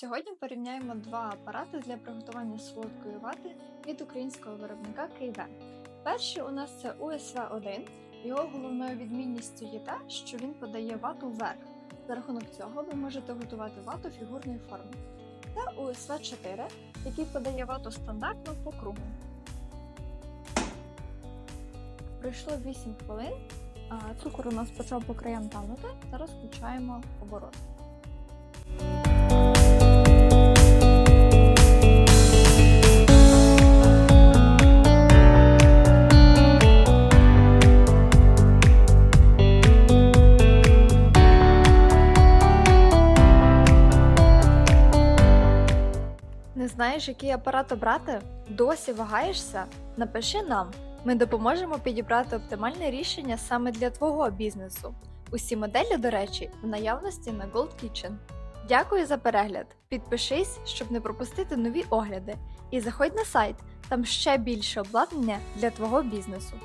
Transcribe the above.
Сьогодні порівняємо два апарати для приготування солодкої вати від українського виробника KV. Перший у нас це USV-1. Його головною відмінністю є те, що він подає вату вверх. За рахунок цього ви можете готувати вату фігурної форми. Та USV-4, який подає вату стандартно по кругу. Пройшло 8 хвилин, цукор у нас почав по краям танути. Зараз включаємо оборот. Не знаєш, який апарат обрати? Досі вагаєшся? Напиши нам. Ми допоможемо підібрати оптимальне рішення саме для твого бізнесу. Усі моделі, до речі, в наявності на Gold Kitchen. Дякую за перегляд. Підпишись, щоб не пропустити нові огляди. І заходь на сайт, там ще більше обладнання для твого бізнесу.